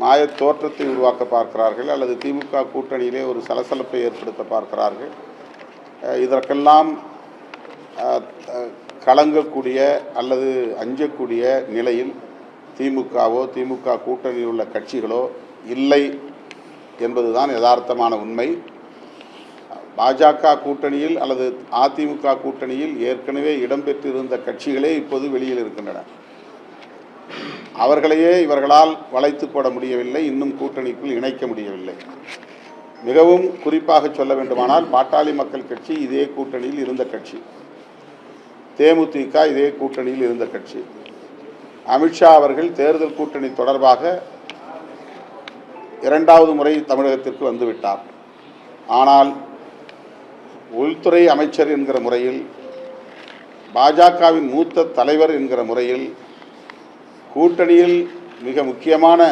மாயத் தோற்றத்தை உருவாக்க பார்க்கிறார்கள் அல்லது திமுக கூட்டணியிலே ஒரு சலசலப்பை ஏற்படுத்த பார்க்கிறார்கள். இதற்கெல்லாம் கலங்கக்கூடிய அல்லது அஞ்சக்கூடிய நிலையில் திமுகவோ திமுக கூட்டணியில் உள்ள கட்சிகளோ இல்லை என்பதுதான் யதார்த்தமான உண்மை. பாஜக கூட்டணியில் அல்லது அதிமுக கூட்டணியில் ஏற்கனவே இடம்பெற்றிருந்த கட்சிகளே இப்போது வெளியில் இருக்கின்றன. அவர்களையே இவர்களால் வளைத்து போட முடியவில்லை இன்னும் கூட்டணிக்குள் இணைக்க முடியவில்லை. மிகவும் குறிப்பாக சொல்ல வேண்டுமானால் பாட்டாளி மக்கள் கட்சி இதே கூட்டணியில் இருந்த கட்சி. தேமுதிக இதே கூட்டணியில் இருந்த கட்சி. அமித்ஷா அவர்கள் தேர்தல் கூட்டணி தொடர்பாக இரண்டாவது முறை தமிழகத்திற்கு வந்துவிட்டார். ஆனால் உள்துறை அமைச்சர் என்கிற முறையில் பாஜகவின் மூத்த தலைவர் என்கிற முறையில் கூட்டணியில் மிக முக்கியமான